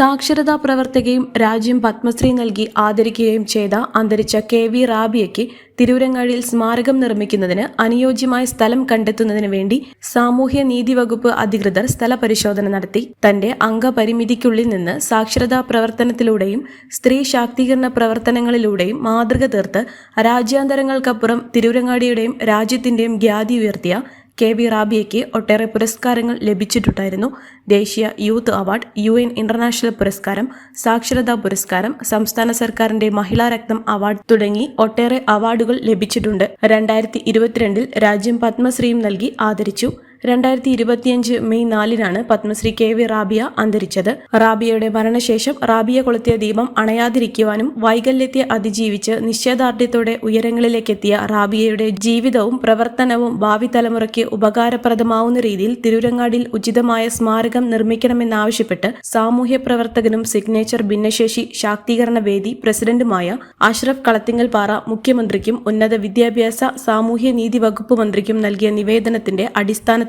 സാക്ഷരതാ പ്രവർത്തകയും രാജ്യം പത്മശ്രീ നൽകി ആദരിക്കുകയും ചെയ്ത അന്തരിച്ച കെ വി റാബിയയ്ക്ക് തിരൂരങ്ങാടിയിൽ സ്മാരകം നിർമ്മിക്കുന്നതിന് അനുയോജ്യമായ സ്ഥലം കണ്ടെത്തുന്നതിന് വേണ്ടി സാമൂഹ്യ നീതി വകുപ്പ് അധികൃതർ സ്ഥലപരിശോധന നടത്തി. തന്റെ അംഗപരിമിതിക്കുള്ളിൽ നിന്ന് സാക്ഷരതാ പ്രവർത്തനത്തിലൂടെയും സ്ത്രീ ശാക്തീകരണ പ്രവർത്തനങ്ങളിലൂടെയും മാതൃക തീർത്ത് രാജ്യാന്തരങ്ങൾക്കപ്പുറം തിരൂരങ്ങാടിയുടെയും രാജ്യത്തിന്റെയും ഖ്യാതി ഉയർത്തിയ കെ വി റാബിയയ്ക്ക് ഒട്ടേറെ പുരസ്കാരങ്ങൾ ലഭിച്ചിട്ടുണ്ടായിരുന്നു. ദേശീയ youth award U N international പുരസ്കാരം സാക്ഷരതാ പുരസ്കാരം സംസ്ഥാന സർക്കാരിന്റെ മഹിളാ രക്തം അവാർഡ് തുടങ്ങി ഒട്ടേറെ അവാർഡുകൾ ലഭിച്ചിട്ടുണ്ട്. രണ്ടായിരത്തി ഇരുപത്തിരണ്ടിൽ രാജ്യം പത്മശ്രീയും നൽകി ആദരിച്ചു. രണ്ടായിരത്തി ഇരുപത്തിയഞ്ച് മെയ് നാലിനാണ് പത്മശ്രീ കെ വി റാബിയ അന്തരിച്ചത്. റാബിയയുടെ മരണശേഷം റാബിയ കൊളുത്തിയ ദീപം അണയാതിരിക്കുവാനും വൈകല്യത്തെ അതിജീവിച്ച് നിശ്ചയദാർഢ്യത്തോടെ ഉയരങ്ങളിലേക്കെത്തിയ റാബിയയുടെ ജീവിതവും പ്രവർത്തനവും ഭാവി തലമുറയ്ക്ക് ഉപകാരപ്രദമാവുന്ന രീതിയിൽ തിരൂരങ്ങാടിയിൽ ഉചിതമായ സ്മാരകം നിർമ്മിക്കണമെന്നാവശ്യപ്പെട്ട് സാമൂഹ്യ പ്രവർത്തകനും സിഗ്നേച്ചർ ഭിന്നശേഷി ശാക്തീകരണ വേദി പ്രസിഡന്റുമായ അഷ്റഫ് കളത്തിങ്ങൽ പാറ മുഖ്യമന്ത്രിക്കും ഉന്നത വിദ്യാഭ്യാസ സാമൂഹ്യ നീതി വകുപ്പ് മന്ത്രിക്കും നൽകിയ നിവേദനത്തിന്റെ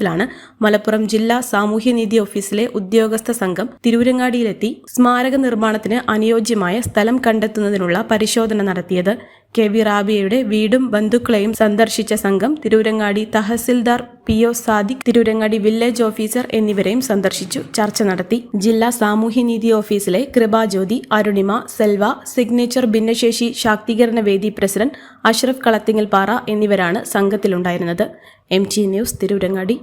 അടിസ്ഥാനത്തിലാണ് മലപ്പുറം ജില്ലാ സാമൂഹ്യനീതി ഓഫീസിലെ ഉദ്യോഗസ്ഥ സംഘം തിരൂരങ്ങാടിയിലെത്തി സ്മാരക നിർമ്മാണത്തിന് അനുയോജ്യമായ സ്ഥലം കണ്ടെത്തുന്നതിനുള്ള പരിശോധന നടത്തിയത് കെ വി റാബിയയുടെ വീടും ബന്ധുക്കളെയും സന്ദർശിച്ച സംഘം Tirurangadi tahsildar P O Sadiq Tirurangadi village officer എന്നിവരെയും സന്ദർശിച്ചു. ചർച്ച നടത്തി. ജില്ലാ സാമൂഹ്യനീതി ഓഫീസിലെ കൃപാജ്യോതി അരുണിമ സെൽവ സിഗ്നേച്ചർ ഭിന്നശേഷി ശാക്തീകരണ വേദി പ്രസിഡന്റ് അഷ്റഫ് കളത്തിങ്ങൽപാറ എന്നിവരാണ് സംഘത്തിലുണ്ടായിരുന്നത്. M T news Tirurangadi.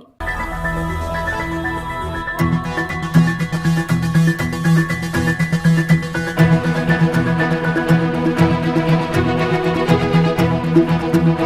Müzik